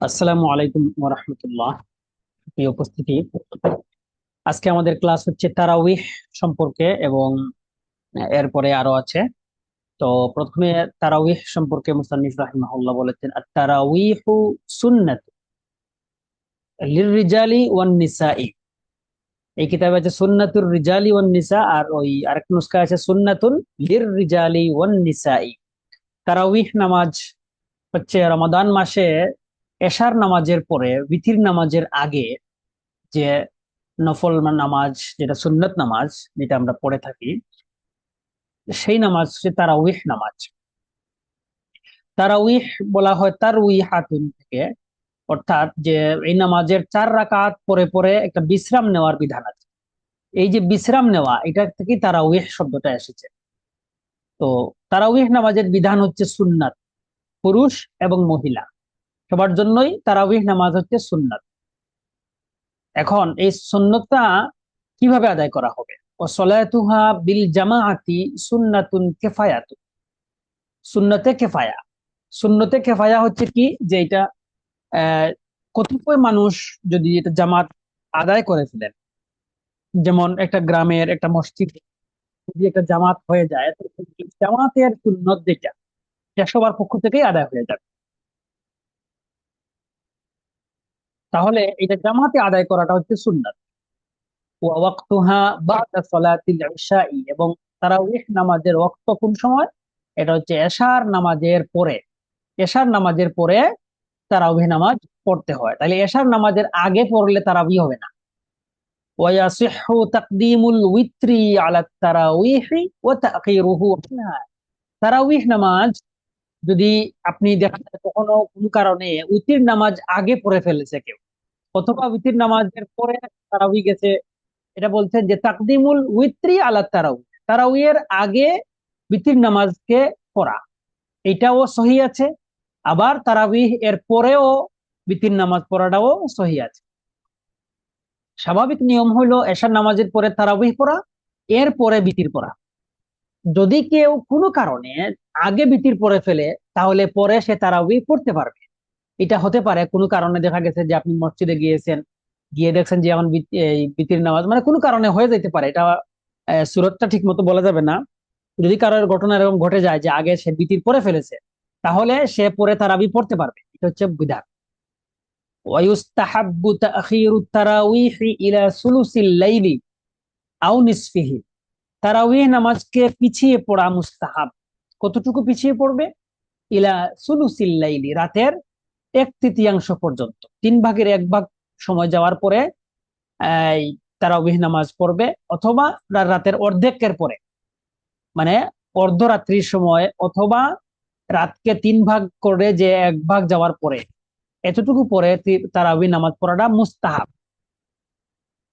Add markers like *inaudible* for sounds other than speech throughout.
আসসালামু আলাইকুম ওরহমতুল্লাহ প্রিয় উপস্থিতি, আজকে আমাদের ক্লাস হচ্ছে তারাউইহ সম্পর্কে এবং এরপরে আরও আছে। তো প্রথমে তারাউইহ সম্পর্কে মুসান্নিফ রাহিমাহুল্লাহ বলেছেন আর তারাউইহু সুন্নাত লিররিজালি ওয়ান নিসাই এই কিতাবে আছে সুন্নাতুর রিজালি ওয়ান নিসা আর ওই আরেক নুসখা আছে সুন্নাতুন লির রিজালি ওয়ান নিসাই তারাউইহ নামাজ হচ্ছে রমাদান মাসে এশার নামাজের পরে বিথির নামাজের আগে যে নফল নামাজ, যেটা সুন্নত নামাজ, যেটা আমরা পড়ে থাকি, সেই নামাজ হচ্ছে তারাউইহ নামাজ। তারাউইহ বলা হয় তার উই হাতুন থেকে, অর্থাৎ যে এই নামাজের চার রাকাত পরে পরে একটা বিশ্রাম নেওয়ার বিধান আছে। এই যে বিশ্রাম নেওয়া, এটা থেকে তারাউইহ শব্দটা এসেছে। তো তারা তারাউইহ নামাজের বিধান হচ্ছে সুন্নাত, পুরুষ এবং মহিলা। সবার জন্যই তারাউইহ নামাজ হচ্ছে সুন্নাত। এখন এই সুন্নতটা কীভাবে আদায় করা হবে? ও সলাতুহা বিল জামাআতি সুন্নাতুন কেফায়াতু। সুন্নতে কেফায়া। সুন্নতে কেফায়া হচ্ছে কি? যে এটা কতিপয় মানুষ যদি এটা জামাত আদায় করে ফেলেন, যেমন একটা গ্রামের একটা মসজিদ যদি একটা জামাত হয়ে যায় জামাতের সুন্নত যেটা সবার পক্ষ থেকেই আদায় হয়ে যাবে। তাহলে এটা জামাতে আদায় করাটা হচ্ছে সুন্নাত। ওয়াক্তুহা বাদা ইশাই, এবং নামাজের ওয়াক্ত কোন সময়? এটা হচ্ছে এশার নামাজের পরে। এশার নামাজের পরে নামাজ পড়তে হয়। তাহলে এশার নামাজের আগে পড়লে তারাউই হবে না। ওয়াসিহু তাকদিমুল উইত্রি আলা তারাউইহি ওয়া তাখিরুহু তারাউইহ নামাজ যদি আপনি দেখেন কখনো কোনো কারণে উতির নামাজ আগে পড়ে ফেলেছে কেউ, অথবা উতির নামাজের পরে তারাউই গেছে, এটা বলছেন যে তাকদিমুল উইত্রি আলা তারাউ তারাউইয়ের আগে বিতির নামাজকে পড়া, এটাও সহি আছে, আবার তারাবিহ এর পরেও বিতির নামাজ পড়াটাও সহি আছে। স্বাভাবিক নিয়ম হলো এশার নামাজের পরে তারাবিহ পড়া, এর পরে বিতির পড়া। যদি কেউ কোনো কারণে আগে বিতির পরে ফেলে, তাহলে পরে সে তারাবি পড়তে পারবে। এটা হতে পারে কোনো কারণে দেখা গেছে যে আপনি মসজিদে গিয়েছেন, গিয়ে দেখছেন যে এখন বিতির নামাজ মানে কোনো কারণে হয়ে যেতে পারে। এটা সুরতটা ঠিক মতো বলা যাবে না। যদি কারোর ঘটনা এরকম ঘটে যায় যে আগে সে বিতির পরে ফেলেছে, তাহলে সে পরে তারাবি পড়তে পারবে। এটা হচ্ছে বিধান। ওয়ায়ুস্তাহাব্বু তাখিরুত তারাউইহি ইলা সুলুসিল লাইলি আও নিসফিহি। তারাউইহ নামাজকে পিছিয়ে পড়া মুস্তাহাব। কতটুকু পিছিয়ে পড়বে? ইলা সুলুসিল্লাইলি রাতের এক তৃতীয়াংশ পর্যন্ত। তিন ভাগের এক ভাগ সময় যাওয়ার পরে তারাউবিহ নামাজ পড়বে, অথবা রাতের অর্ধেকের পরে। মানে অর্ধরাত্রির সময়, অথবা রাতকে তিন ভাগ করে যে এক ভাগ যাওয়ার পরে। এতটুকু পরে তারাবি নামাজ পড়াটা মুস্তাহাব।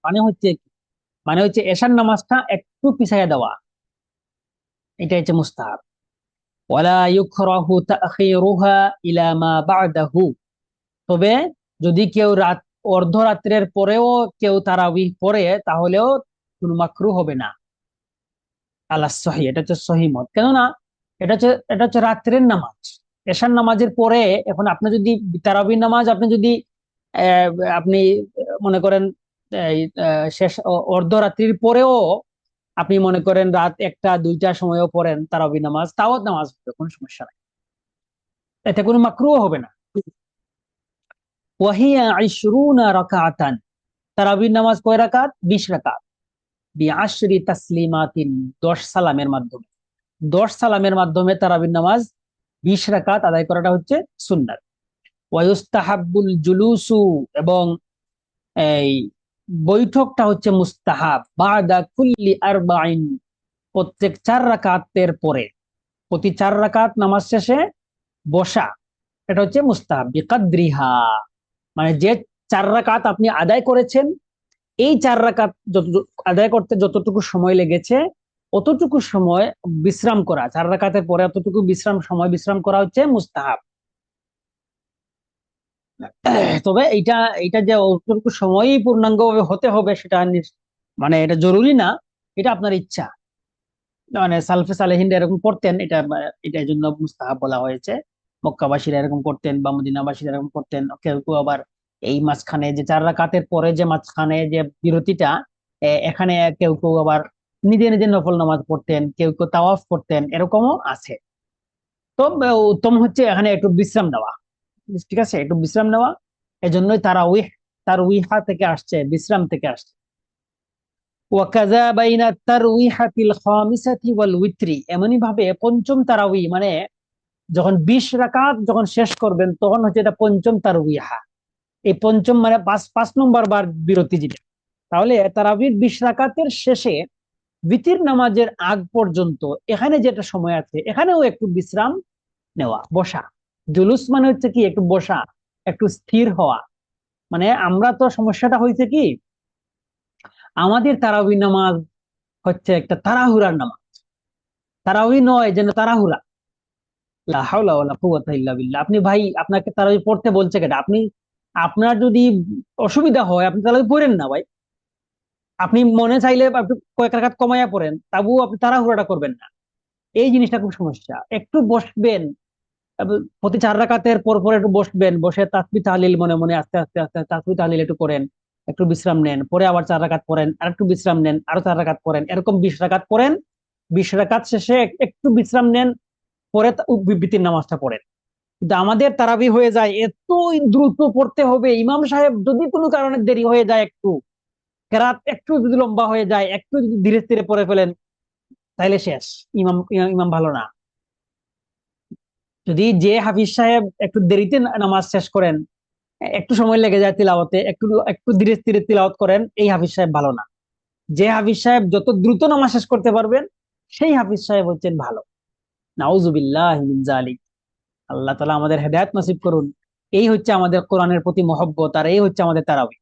মানে হচ্ছে মানে হচ্ছে এশার নামাজটা একটু পিছাইয়া দেওয়া। এটা হচ্ছে মুস্তাহাব। ওয়ালা ইউকরাহু তাখিরুহা ইলা মা বা'দাহু। তবে যদি কেউ রাত, অর্ধরাত্রের পরেও কেউ তারাবিহ পড়ে, তাহলেও কোনো মাকরু হবে না। আল্লাহ সহি, এটা হচ্ছে সহি মত। কেননা এটা হচ্ছে এটা হচ্ছে রাত্রের নামাজ। এশার নামাজের পরে এখন আপনি যদি তারাবি নামাজ, আপনি যদি আপনি মনে করেন শেষ অর্ধরাত্রির পরেও আপনি মনে করেন রাত একটা দুইটা সময়ও পড়েন তারাবি নামাজ তাও নামাজ কোনো সমস্যা নাই। এতে কোনো মাকরুও হবে না। ওয়াহিয়া আইশরুনা রাকাতান তারাবির নামাজ কয় রাকাত? বিশ রাকাত। বিআশরি তাসলিমাতিন, দশ সালামের মাধ্যমে। দশ সালামের মাধ্যমে তারাবির নামাজ বিশ রাকাত আদায় করাটা হচ্ছে সুন্নাত। ওয়ায়ুস্তাহাব্বুল জুলুসু এবং এই বৈঠকটা হচ্ছে মুস্তাহাব। বাদা কুল্লি আরবাইন। প্রত্যেক চার রাকাতের পরে, প্রতি চার রাকাত নামাজ শেষে বসা, এটা হচ্ছে মুস্তাহাব। বিকাদ্রিহা। মানে যে চার রাকাত আপনি আদায় করেছেন, এই চার রাকাত যত আদায় করতে যতটুকু সময় লেগেছে, অতটুকু সময় বিশ্রাম করা, চার রাকাতের পরে অতটুকু বিশ্রাম, সময় বিশ্রাম করা হচ্ছে মুস্তাহাব। *clears throat* তবে এটা এটা যে অতটুকু সময়ই পূর্ণাঙ্গভাবে হতে হবে সেটা মানে এটা জরুরি না, এটা আপনার ইচ্ছা। মানে সালফে সালেহিন এরকম করতেন, এটা এটা জন্য মুস্তাহাব বলা হয়েছে। মক্কাবাসীরা এরকম করতেন বা মদিনাবাসীরা এরকম করতেন। কেউ কেউ আবার এই মাঝখানে যে চার রাকাতের পরে যে মাঝখানে যে বিরতিটা এখানে কেউ কেউ আবার নিজে নিজে নফল নামাজ পড়তেন, কেউ কেউ তাওয়াফ করতেন, এরকমও আছে। তো উত্তম হচ্ছে এখানে একটু বিশ্রাম নেওয়া। ঠিক আছে, একটু বিশ্রাম নেওয়া। এজন্যই তারা উইহ তার উইহা থেকে আসছে, বিশ্রাম থেকে আসছে। এমনই ভাবে পঞ্চম তারাউই মানে যখন বিশ রাকাত যখন শেষ করবেন, তখন হচ্ছে এটা পঞ্চম তারউইহা এই পঞ্চম মানে পাঁচ পাঁচ নম্বর বার বিরতি দিবেন তাহলে তারাবির বিশ রাকাতের শেষে বিতির নামাজের আগ পর্যন্ত এখানে যেটা সময় আছে, এখানেও একটু বিশ্রাম নেওয়া, বসা। জুলুস মানে হচ্ছে কি, একটু বসা, একটু স্থির হওয়া। মানে আমরা তো সমস্যাটা হয়েছে কি, আমাদের তারাবি নামাজ হচ্ছে একটা তাড়াহুড়ার নামাজ। তারাবি নয় যেন বিল্লাহ। আপনি ভাই, আপনাকে তারাবি পড়তে বলছে কেটা আপনি, আপনার যদি অসুবিধা হয়, আপনি তারাবি পড়েন না ভাই। আপনি মনে চাইলে আপনি কয়েক রাকাত কমাইয়া পড়েন, তবুও আপনি তাড়াহুড়াটা করবেন না। এই জিনিসটা খুব সমস্যা। একটু বসবেন প্রতি চার রাকাতের পর পর একটু বসবেন, বসে তাসবি তাহলিল মনে মনে আস্তে আস্তে আস্তে তাসবি তাহলিল একটু করেন, একটু বিশ্রাম নেন, পরে আবার চার রাকাত পড়েন, আর একটু বিশ্রাম নেন, আরও চার রাকাত পড়েন, এরকম বিশ রাকাত পড়েন, বিশ রাকাত শেষে একটু বিশ্রাম নেন, পরে বিবৃতির নামাজটা পড়েন। কিন্তু আমাদের তারাবি হয়ে যায় এত দ্রুত পড়তে হবে, ইমাম সাহেব যদি কোনো কারণে দেরি হয়ে যায় একটু, কেরাত একটু যদি লম্বা হয়ে যায়, একটু যদি ধীরে ধীরে পড়ে ফেলেন তাহলে শেষ, ইমাম ইমাম ভালো না। যদি যে হাফিজ সাহেব একটু দেরিতে নামাজ শেষ করেন, একটু সময় লেগে যায় তিলাওয়াতে, একটু একটু ধীরে ধীরে তিলাওয়াত করেন, এই হাফিজ সাহেব ভালো না। যে হাফিজ সাহেব যত দ্রুত নামাজ শেষ করতে পারবেন, সেই হাফিজ সাহেব হচ্ছেন ভালো। নাউজুবিল্লাহ জালিক আল্লাহ তালা আমাদের হেদায়ত নসিব করুন। এই হচ্ছে আমাদের কোরআনের প্রতি মহব্বত, আর এই হচ্ছে আমাদের তারাবি।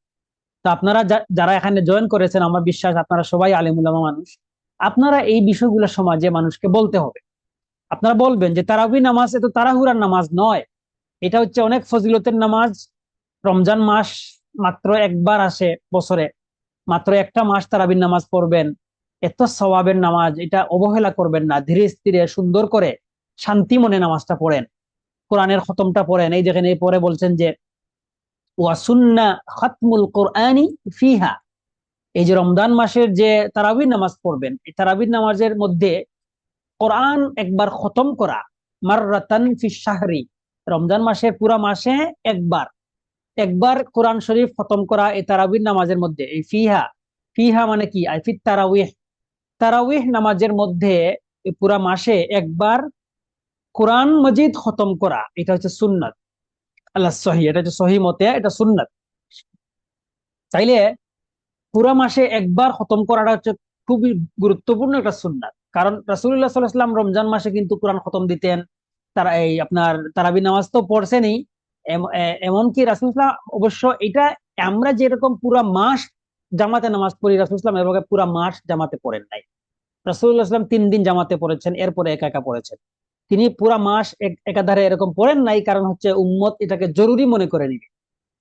তো আপনারা যারা এখানে জয়েন করেছেন, আমার বিশ্বাস আপনারা সবাই আলিমুলামা মানুষ, আপনারা এই বিষয়গুলো সমাজে মানুষকে বলতে হবে। আপনারা বলবেন যে তারাবি নামাজ এত তাড়াহুড়ার নামাজ নয়। এটা হচ্ছে অনেক ফজিলতের নামাজ। রমজান মাস মাত্র একবার আসে বছরে। মাত্র একটা মাস তারাবির নামাজ পড়বেন। এত সওয়াবের নামাজ, এটা অবহেলা করবেন না। ধীরে স্থিরে, সুন্দর করে, শান্তি মনে নামাজটা পড়েন। কোরআনের খতমটা পড়েন। এই যেখানে পরে বলছেন যে ওয়াসুন্না খতমুল কোরআনি ফিহা। এই যে রমজান মাসের যে তারাবির নামাজ পড়বেন, এই তারাবির নামাজের মধ্যে কোরআন একবার খতম করা, মাররাতান ফি শাহরি। রমজান মাসের পুরা মাসে একবার। একবার কোরআন শরীফ খতম করা এই তারাবির নামাজের মধ্যে। এই ফিহা ফিহা মানে কি? আই ফিত তারাউইহ তারাউইহ নামাজের মধ্যে পুরা মাসে একবার কোরআন মজিদ খতম করা, এটা হচ্ছে সুন্নাত। আল্লাহ সহি, এটা হচ্ছে সহি মতে, এটা সুন্নাত। চাইলে পুরা মাসে একবার খতম করাটা হচ্ছে খুবই গুরুত্বপূর্ণ একটা সুন্নাত। কারণ রাসুল্লাহ সাল্লাহাম রমজান মাসে কিন্তু কোরআন খতম দিতেন। তারা এই আপনার তারাবি নামাজ তো এ- এমনকি রাসুলাম অবশ্য এটা আমরা যেরকম পুরা মাস জামাতে নামাজ পড়ি রাসুলাম এভাবে পুরা মাস জামাতে পড়েন নাই। রাসুল্লাহ সাল্লাম তিন দিন জামাতে পড়েছেন, এরপরে একা একা পড়েছেন। তিনি পুরা মাস এক- একাধারে এরকম পড়েন নাই, কারণ হচ্ছে উম্মত এটাকে জরুরি মনে করে নিবে।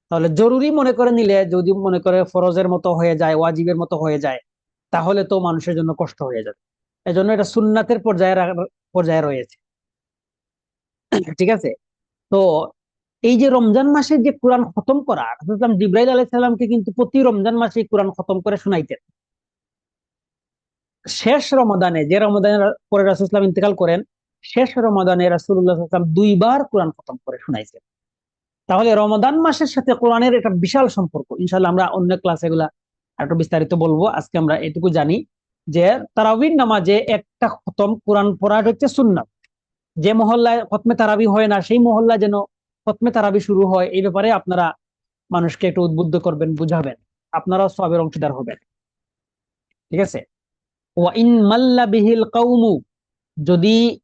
তাহলে জরুরি মনে করে নিলে যদি মনে করে ফরজের মতো হয়ে যায়, ওয়াজিবের মতো হয়ে যায়, তাহলে তো মানুষের জন্য কষ্ট হয়ে যাবে। এজন্য এটা সুন্নাতের পর্যায়ে পর্যায়ে রয়েছে। ঠিক আছে? তো এই যে রমজান মাসে যে কোরআন খতম করা রাসূলুল্লাহ জিব্রাইল আলাইহিস সালামকে কিন্তু প্রতি রমজান মাসে কোরআন খতম করে শুনাইতেন। শেষ রমাদানে, যে রমাদানের পরে রাসূলুল্লাহ ইন্তেকাল করেন, শেষ রমাদানে ওয়াসাল্লাম দুইবার কোরআন খতম করে শুনাইছেন। তাহলে রমাদান মাসের সাথে কোরআনের একটা বিশাল সম্পর্ক ইনশাল্লাহ আমরা অন্য ক্লাসে এগুলা একটু বিস্তারিত বলব। আজকে আমরা এটুকু জানি। যে তারাবির নামাজে একটা খতম কোরআন পড়া হচ্ছে সুন্নাত। যে মহল্লায় খতমে তারাবি হয় না, সেই মহল্লা যেন খতমে তারাবি শুরু হয়, এই ব্যাপারে আপনারা মানুষকে একটু উদ্বুদ্ধ করবেন, বুঝাবেন। আপনারাও সবের অংশীদার হবেন। ঠিক আছে? যদি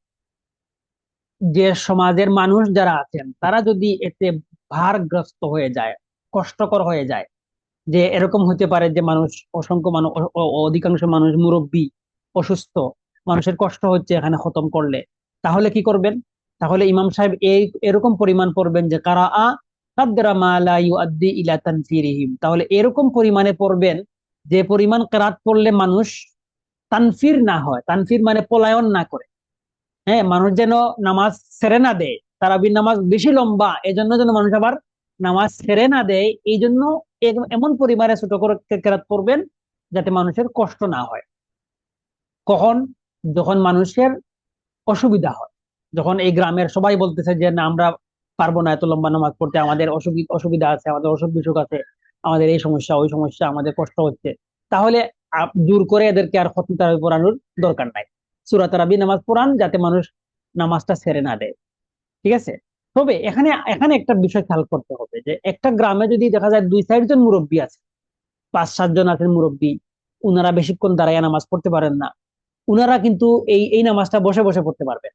যে সমাজের মানুষ যারা আছেন, তারা যদি এতে ভারগ্রস্ত হয়ে যায়, কষ্টকর হয়ে যায় যে এরকম হতে পারে যে মানুষ, অসংখ্য মানুষ অধিকাংশ মানুষ মুরব্বী, অসুস্থ, মানুষের কষ্ট হচ্ছে এখানে খতম করলে। তাহলে কি করবেন? তাহলে ইমাম সাহেব এই, এরকম পরিমাণ পড়বেন যে কারা আ তাহলে এরকম পরিমাণে পড়বেন যে পরিমাণ কেরাত পড়লে মানুষ তানফির না হয়। তানফির মানে পলায়ন না করে। হ্যাঁ মানুষ যেন নামাজ সেরে না দেয়। তারাবির নামাজ বেশি লম্বা এই জন্য যেন মানুষ আবার নামাজ সেরে না দেয়। এই জন্য এমন পরিমাণে ছোট করে কেরাত পড়বেন যাতে মানুষের কষ্ট না হয়। কখন? যখন মানুষের অসুবিধা হয়। যখন এই গ্রামের সবাই বলতেছে যে, না, আমরা পারব না এত লম্বা নামাজ পড়তে, আমাদের অসুবিধা আছে, আমাদের অসুখ বিসুখ আছে, আমাদের এই সমস্যা, ওই সমস্যা, আমাদের কষ্ট হচ্ছে। তাহলে দূর করে এদেরকে আর খতম তারাবি পড়ানোর দরকার নাই। সুরা তারাবি নামাজ পড়ান যাতে মানুষ নামাজটা ছেড়ে না দেয়। ঠিক আছে? তবে এখানে এখানে একটা বিষয় খেয়াল করতে হবে যে একটা গ্রামে যদি দেখা যায় দুই চারজন মুরব্বী আছে, পাঁচ সাতজন আছেন মুরব্বী, উনারা বেশিক্ষণ দাঁড়াইয়া নামাজ পড়তে পারেন না। উনারা কিন্তু এই এই নামাজটা বসে বসে পড়তে পারবেন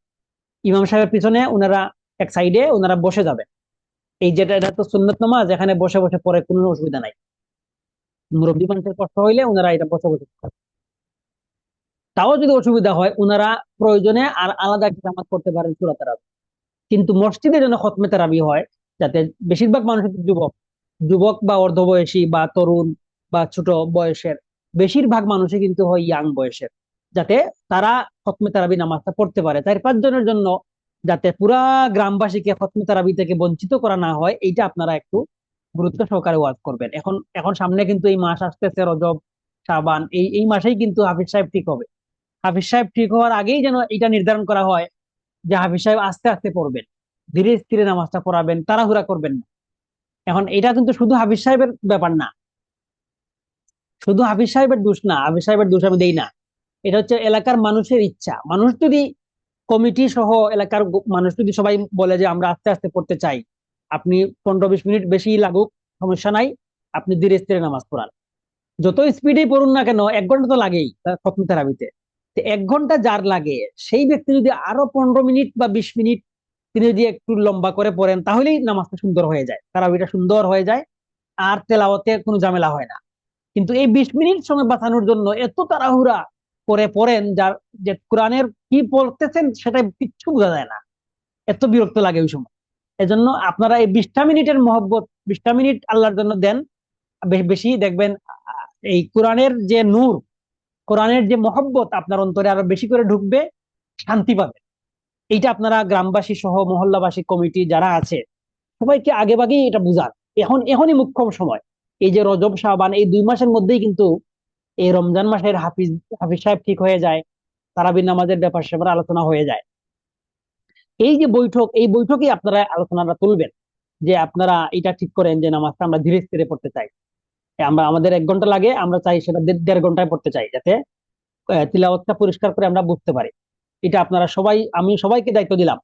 ইমাম সাহেবের পিছনে উনারা এক সাইডে ওনারা বসে যাবেন এই যেটা এটা তো সুন্নত নামাজ, এখানে বসে বসে পড়ে কোনো অসুবিধা নাই। মুরব্বী মানুষের কষ্ট হইলে ওনারা এটা বসে বসে তাও যদি অসুবিধা হয় ওনারা প্রয়োজনে আর আলাদা একটা নামাজ পড়তে পারেন তারাবি কিন্তু মসজিদে যেন খতমে তারাবি হয়, যাতে বেশিরভাগ মানুষ যুবক। যুবক বা অর্ধবয়সী বা তরুণ বা ছোট বয়সের, বেশিরভাগ মানুষই কিন্তু হয় ইয়াং বয়সের, যাতে তারা খতমে তারাবি নামাজটা পড়তে পারে। চার পাঁচজনের জন্য যাতে পুরা গ্রামবাসীকে খতমে তারাবি থেকে বঞ্চিত করা না হয়, এইটা আপনারা একটু গুরুত্ব সহকারে ওয়াজ করবেন। এখন এখন সামনে কিন্তু এই মাস আসতেছে, রজব, শাবান, এই এই মাসেই কিন্তু হাফিজ সাহেব ঠিক হবে। হাফিজ সাহেব ঠিক হওয়ার আগেই যেন এটা নির্ধারণ করা হয় হাফিজ সাহেব আস্তে আস্তে পড়বেন, ধীরে স্থিরে নামাজটা পড়াবেন, তাড়াহুড়া করবেন না। এখন এটা কিন্তু শুধু হাফিজ সাহেবের ব্যাপার না। শুধু হাফিজ সাহেবের দোষ না হাফিজ সাহেবের দোষ আমি দেই না। এটা হচ্ছে এলাকার মানুষের ইচ্ছা। মানুষ যদি কমিটি সহ এলাকার মানুষ যদি সবাই বলে যে আমরা আস্তে আস্তে পড়তে চাই, আপনি পনেরো বিশ মিনিট বেশি লাগুক, সমস্যা নাই, আপনি ধীরে স্থিরে নামাজ পড়ান। যত স্পিডেই পড়ুন না কেন, এক ঘণ্টা তো লাগেই খতম তেরাবিতে। এক ঘণ্টা যার লাগে, সেই ব্যক্তি যদি আরও পনেরো মিনিট বা বিশ মিনিট তিনি যদি একটু লম্বা করে পড়েন, তাহলেই নামাজটা সুন্দর হয়ে যায়, তারাবিটা সুন্দর হয়ে যায়, আর তেলাওয়াতে কোনো ঝামেলা হয় না। কিন্তু এই বিশ মিনিট সময় বাঁচানোর জন্য এত তাড়াহুড়া করে পড়েন যার, যে কোরআনের কি পড়তেছেন সেটা কিচ্ছু বোঝা যায় না। এত বিরক্ত লাগে ওই সময়। এজন্য আপনারা এই বিশটা মিনিটের মহব্বত, বিশটা মিনিট আল্লাহর জন্য দেন বেশি দেখবেন এই কোরআনের যে নূর কোরআনের যে মহব্বত আপনার অন্তরে আরও বেশি করে ঢুকবে, শান্তি পাবে। এইটা আপনারা গ্রামবাসী সহ মহল্লাবাসী কমিটি যারা আছে, সবাইকে আগে বাগেই এটা বুঝান। এখন, এখনই মুখ্যম সময়। এই যে রজব শাহবান এই দুই মাসের মধ্যেই কিন্তু এই রমজান মাসের হাফিজ হাফিজ সাহেব ঠিক হয়ে যায়, তারাবির নামাজের ব্যাপার সেবার আলোচনা হয়ে যায়। এই যে বৈঠক, এই বৈঠকে আপনারা আলোচনাটা তুলবেন যে আপনারা এটা ঠিক করেন যে নামাজটা আমরা ধীরে ধীরে পড়তে চাই। আমরা, আমাদের এক ঘণ্টা লাগে, আমরা চাই সেটা দেড় ঘন্টায় পড়তে চাই যাতে তিলাওয়াতটা পরিষ্কার করে আমরা বুঝতে পারি। এটা আপনারা সবাই, আমি সবাইকে দায়িত্ব দিলাম।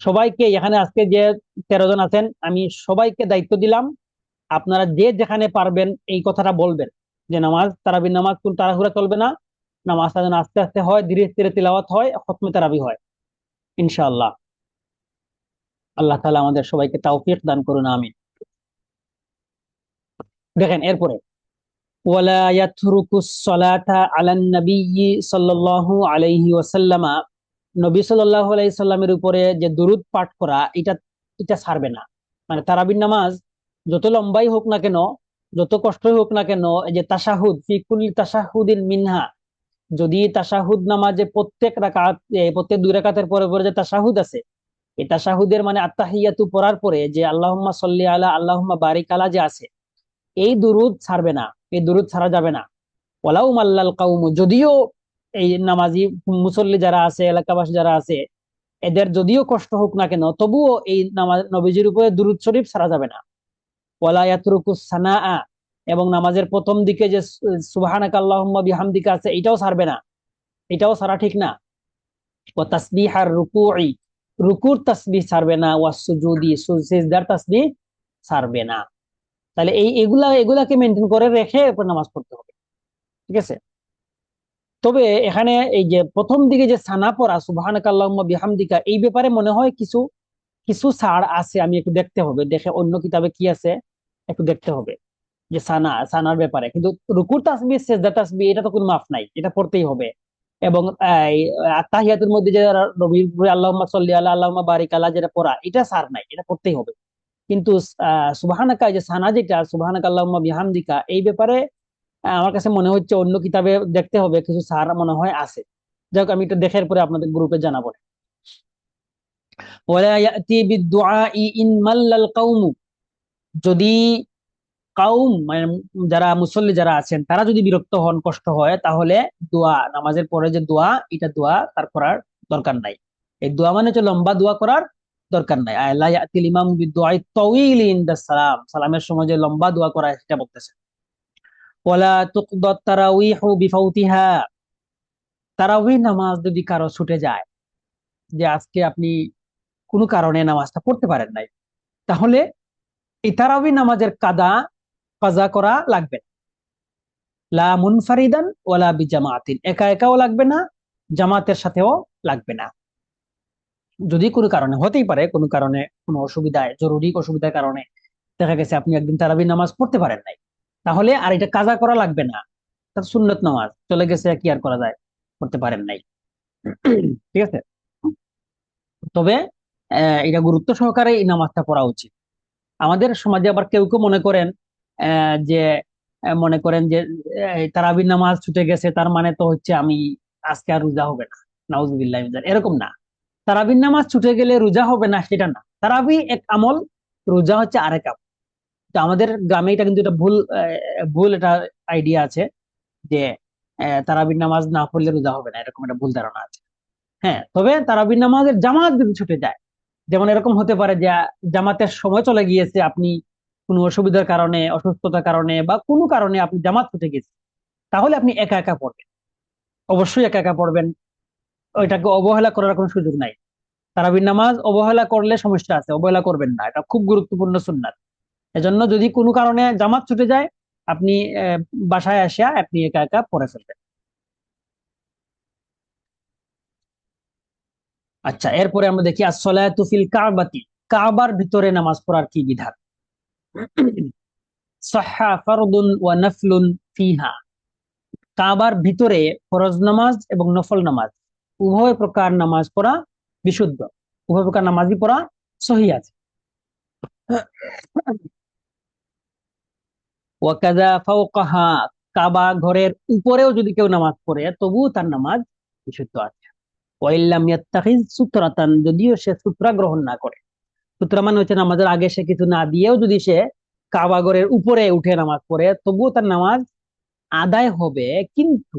সবাইকে এখানে আজকে যে তেরো জন আছেন, আমি সবাইকে দায়িত্ব দিলাম। আপনারা যে যেখানে পারবেন এই কথাটা বলবেন, যে নামাজ তারাবির নামাজ কোন তাড়াহুড়া চলবে না। নামাজটা যেন আস্তে আস্তে হয়, ধীরে ধীরে তিলাওয়াত হয়, খতমে তারাবি হয়। ইনশাআল্লাহ। আল্লাহ তালা আমাদের সবাইকে তাওফিক দান করুন আমি দেখেন, এরপরে নবী উপরে যে দুরুদ পাঠ করা, এটা এটা ছাড়বে না। মানে নামাজ যত লম্বাই হোক না কেন, যত কষ্টই হোক না কেন যে তাসাহুদ ফিকুল তাসাহুদিন মিনহা, যদি তাসাহুদ নামাজে প্রত্যেক রাকাত প্রত্যেক দুই রাকাতের পরে পরে যে তাসাহুদ আছে, এই তাসাহুদের মানে আত্মাহিয়াতু পড়ার পরে যে আল্লাহম্মা সল্লি আলা, আল্লাহম্মা বারিক আলা যে আছে এই দুরুদ ছাড়বে না, এই দুরুদ ছাড়া যাবে না। ওলাউ মাল্লাল কাউম যদিও এই নামাজি, মুসল্লি যারা আছে, এলাকাবাসী যারা আছে, এদের যদিও কষ্ট হোক না কেন, তবুও এই নামাজ, নবীজির উপরে দুরুদ শরীফ ছাড়া যাবে না। সানা এবং নামাজের প্রথম দিকে যে সুবাহানাক আল্লাহুম্মা বিহামদিকা আছে, এটাও ছাড়বে না। এটাও ছাড়া ঠিক না। ও তাসবিহ আর রুকুই রুকুর তাসবিহ ছাড়বে না, ওয়া সুজুদি সিজদার তাসবিহ ছাড়বে না। তাহলে এই এগুলা, এগুলাকে মেনটেন করে রেখে এরপর নামাজ পড়তে হবে। ঠিক আছে? তবে এখানে এই যে প্রথম দিকে যে সানা পড়া সুবাহানাক আল্লাহুম্মা বিহামদিকা, এই ব্যাপারে মনে হয় কিছু কিছু ছাড় আছে, আমি একটু দেখতে হবে। দেখে অন্য কিতাবে কি আছে, একটু দেখতে হবে। যে সানা, সানার ব্যাপারে। কিন্তু রুকুর তাসবি সেজদা তাসবি, এটা তো কোনো মাফ নাই। এটা পড়তেই হবে। এবং তাহিয়াতের মধ্যে যে রবির আল্লাহ সল্লি আল্লাহ আল্লাহমা বারিক আল্লাহ যেটা পড়া, এটা সার নাই। এটা পড়তেই হবে। কিন্তু সুবাহানাকা যে সানা যেটা সুবাহানাকা আল্লাহমা বিহামদিকা, এই ব্যাপারে আমার কাছে মনে হচ্ছে অন্য কিতাবে দেখতে হবে, কিছু সার মনে হয় আছে। যাই হোক আমি এটা দেখার পরে আপনাদের গ্রুপে জানাব। যদি কাউম মানে যারা মুসল্লি যারা আছেন, তারা যদি বিরক্ত হন, কষ্ট হয়, তাহলে দোয়া, নামাজের পরে যে দোয়া, এটা দোয়া তার করার দরকার নাই। এই দোয়া মানে হচ্ছে লম্বা দোয়া করার দরকার নাই। আল্লাহ ইমাম তউইল ইন দা সালাম। সালামের সময় যে লম্বা দোয়া করা সেটা বলতেছে। ওয়ালা তারাউইহু বিফাউতিহা। তারাউই নামাজ যদি কারও ছুটে যায়, যে আজকে আপনি কোনো কারণে নামাজটা পড়তে পারেন নাই, তাহলে এই নামাজের কাদা, কাজা করা লাগবে লা মুনফারিদান ওয়ালা বিজামাতিন একা একাও লাগবে না, জামাতের সাথেও লাগবে না। যদি কোনো কারণে, হতেই পারে, কোনো কারণে কোনো অসুবিধায়, জরুরি অসুবিধার কারণে দেখা গেছে আপনি একদিন তারাবি নামাজ পড়তে পারেন নাই। তাহলে আর এটা কাজা করা লাগবে না। তার সুন্নত নামাজ, চলে গেছে কি আর করা যায়, করতে পারেন নাই। *clears throat* ঠিক আছে? তবে এটা গুরুত্ব সহকারে এই নামাজটা পড়া উচিত। আমাদের সমাজে আবার কেউ কেউ মনে করেন যে মনে করেন যে তারাবির নামাজ ছুটে গেছে, তার মানে তো হচ্ছে আমি আজকে আর রোজা হবে না। নাউজুবিল্লাহ, এরকম না। তারাবির নামাজ ছুটে গেলে রোজা হবে না সেটা না। তারাবি এক আমল, রোজা হচ্ছে আরেক আমল। তো আমাদের গ্রামে এটা কিন্তু এটা ভুল ভুল এটা আইডিয়া আছে যে তারাবির নামাজ না পড়লে রোজা হবে না, এরকম একটা ভুল ধারণা আছে। হ্যাঁ তবে তারাবির নামাজের জামাত যদি ছুটে যায়, যেমন এরকম হতে পারে যে, জামাতের সময় চলে গিয়েছে, আপনি কোনো অসুবিধার কারণে, অসুস্থতার কারণে বা কোনো কারণে আপনি জামাত ছুটে গেছে তাহলে আপনি একা একা পড়বেন। অবশ্যই একা একা পড়বেন। ওইটাকে অবহেলা করার কোনো সুযোগ নাই। তারাবির নামাজ অবহেলা করলে সমস্যা আছে, অবহেলা করবেন না। এটা খুব গুরুত্বপূর্ণ সুন্নাত। এজন্য যদি কোনো কারণে জামাত ছুটে যায়, আপনি বাসায় আসিয়া আপনি একা একা পড়ে ফেলবেন। আচ্ছা এরপরে আমরা দেখি আসলাতু ফিল কাবাতি। কাবার ভিতরে নামাজ পড়ার কি বিধান? সাহা ফারদুন ওয়া নাফলুন ফিহা। কাবার ভিতরে ফরজ নামাজ এবং নফল নামাজ। উভয় প্রকার নামাজ পড়া বিশুদ্ধ, উভয় প্রকার নামাজই পড়া সহি আছে। কাবা ঘরের উপরেও যদি কেউ নামাজ পড়ে তবু তার নামাজ বিশুদ্ধ আছে। সূত্রাতান, যদিও সে সূত্রা গ্রহণ না করে। সূত্রা মানে হচ্ছে নামাজের আগে সে কিছু না দিয়েও যদি সে কাবা ঘরের উপরে উঠে নামাজ পড়ে, তবুও তার নামাজ আদায় হবে। কিন্তু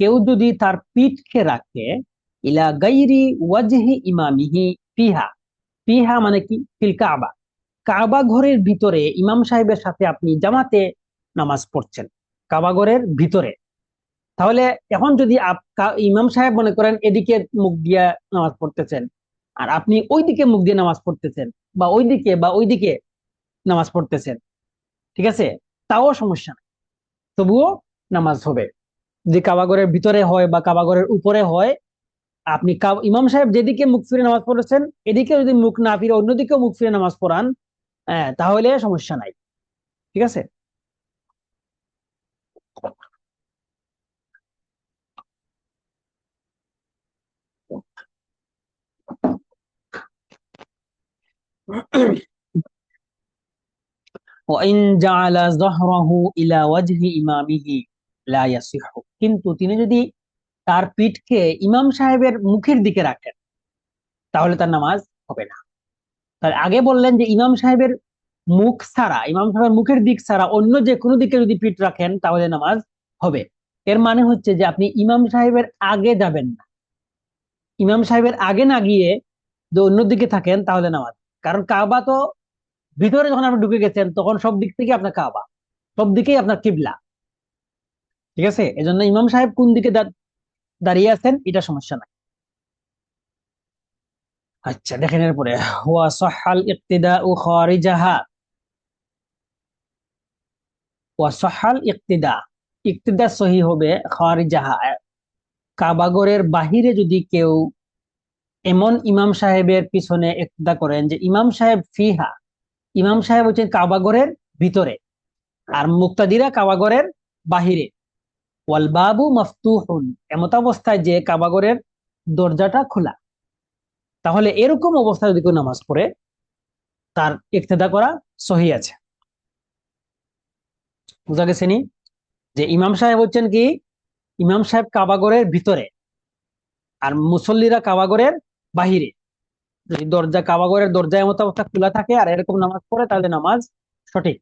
কেউ যদি তার পিঠকে রাখে, ইলা গাইরি ওয়াজহি ইমামিহি ফিহা। ফিহা মানে কি? ফিল কাবা। কাবা ঘরের ভিতরে ইমাম সাহেবের সাথে আপনি জামাতে নামাজ পড়ছেন, কাবা ঘরের ভিতরে। তাহলে এখন যদি ইমাম সাহেব মনে করেন এদিকে মুখ দিয়ে নামাজ পড়তেছেন, আর আপনি ওই দিকে মুখ দিয়ে নামাজ পড়তেছেন, বা ওই দিকে বা ওই দিকে নামাজ পড়তেছেন, ঠিক আছে? তাও সমস্যা নেই। তবুও নামাজ হবে। যদি কাবাগরের ভিতরে হয় বা কাবাগরের উপরে হয়, আপনি ইমাম সাহেব যেদিকে মুখ ফিরে নামাজ পড়েছেন, এদিকে যদি মুখ না ফিরে অন্যদিকে মুখ ফিরে নামাজ পড়ান হ্যাঁ তাহলে সমস্যা নাই। ঠিক আছে? *clears throat* কিন্তু তিনি যদি তার পিঠকে ইমাম সাহেবের মুখের দিকে রাখেন, তাহলে তার নামাজ হবে না। তাহলে আগে বললেন যে ইমাম সাহেবের মুখ ছাড়া, ইমাম সাহেবের মুখের দিক ছাড়া অন্য যে কোনো দিকে যদি পিঠ রাখেন, তাহলে নামাজ হবে। এর মানে হচ্ছে যে আপনি ইমাম সাহেবের আগে যাবেন না। ইমাম সাহেবের আগে না গিয়ে যদি অন্য দিকে থাকেন, তাহলে নামাজ। কারণ কাবা তো ভিতরে যখন আপনি ঢুকে গেছেন, তখন সব দিক থেকে আপনার কাবা, সব দিকেই আপনার কিবলা। ঠিক আছে? এজন্য ইমাম সাহেব কোন দিকে দাঁড়িয়ে আছেন? এটা সমস্যা নাই। আচ্ছা দেখেন এরপরে। ওয়া সহাল ইকতিদা ও খারিজাহা। ওয়া সহাল ইকতিদা। ইকতিদা সহি হবে খারিজাহা। কাবাগরের বাহিরে যদি কেউ এমন ইমাম সাহেবের পিছনে ইক্তদা করেন যে ইমাম সাহেব ফিহা, ইমাম সাহেব হচ্ছেন কাবাগরের ভিতরে। আর মুক্তাদিরা কাবাগরের বাহিরে। ওয়াল বাবু এমত অবস্থায় যে কাবাগরের দরজাটা খোলা। তাহলে এরকম অবস্থায় যদি কেউ নামাজ পড়ে, তার ইক্তেদা করা সহি আছে। বুঝা গেছে নি? যে ইমাম সাহেব হচ্ছেন কি? ইমাম সাহেব কাবাগরের ভিতরে আর মুসল্লিরা কাবাগরের বাহিরে। যদি দরজা, কাবাগরের দরজা এমত অবস্থা খোলা থাকে আর এরকম নামাজ পড়ে, তাহলে নামাজ সঠিক।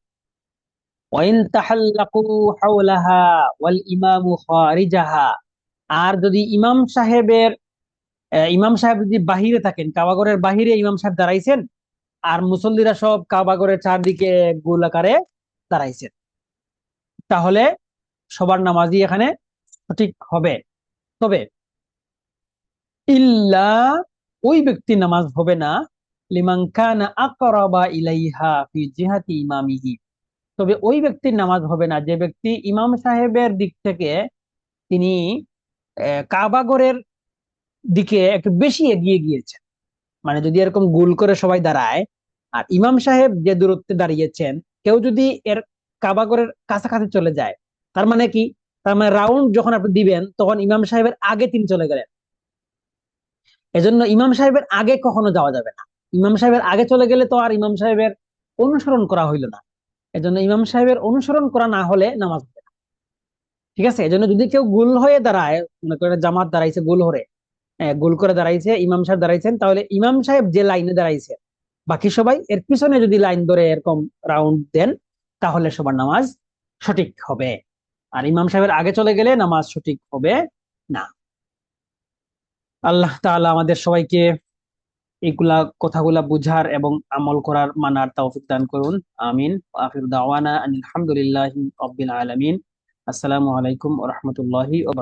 ওয়াইন তাহাল্লাকু হাওলাহা ওয়াল ইমামু খারিজাহা আর যদি ইমাম সাহেবের ইমাম সাহেব যদি বাহিরে থাকেন, কাবাগরের বাহিরে ইমাম সাহেব দাঁড়াইছেন, আর মুসল্লিরা সব কাবাগরের চারদিকে দাঁড়াইছেন, তাহলে সবার নামাজই এখানে সঠিক হবে। তবে ইল্লা ওই ব্যক্তির নামাজ হবে না, লিমান কানা আকরাবা ইলাইহা ফি জিহাতি ইমামিহি। তবে ওই ব্যক্তির নামাজ হবে না। যে ব্যক্তি ইমাম সাহেবের দিক থেকে তিনি কাবাগরের দিকে একটু বেশি এগিয়ে গিয়েছেন। মানে যদি এরকম গোল করে সবাই দাঁড়ায়, আর ইমাম সাহেব যে দূরত্বে দাঁড়িয়েছেন, কেউ যদি এর কাবাগরের কাছাকাছি চলে যায়, তার মানে কি? তার মানে রাউন্ড যখন আপনি দিবেন, তখন ইমাম সাহেবের আগে তিনি চলে গেলেন। এজন্য ইমাম সাহেবের আগে কখনো যাওয়া যাবে না। ইমাম সাহেবের আগে চলে গেলে তো আর ইমাম সাহেবের অনুসরণ করা হইল না। এজন্য ইমাম সাহেবের অনুসরণ করা না হলে নামাজ হবে না। ঠিক আছে? এজন্য যদি কেউ গুল হয়ে দাঁড়ায় মনে করে জামাত দাঁড়াইছে গোল হরে হ্যাঁ, গোল করে দাঁড়াইছে ইমাম সাহেব দাঁড়াইছেন তাহলে ইমাম সাহেব যে লাইনে দাঁড়াইছে বাকি সবাই এর পিছনে যদি লাইন ধরে এরকম রাউন্ড দেন তাহলে সবার নামাজ সঠিক হবে। আর ইমাম সাহেবের আগে চলে গেলে নামাজ সঠিক হবে না। আল্লাহ তাআলা আমাদের সবাইকে এইগুলা কথাগুলা বুঝার এবং আমল করার মানার তৌফিক দান করুন। আমিন। আখির দাওয়ানা আলহামদুলিল্লাহি রাব্বিল আলামিন। আসসালামু আলাইকুম ওয়া রাহমাতুল্লাহি ওয়া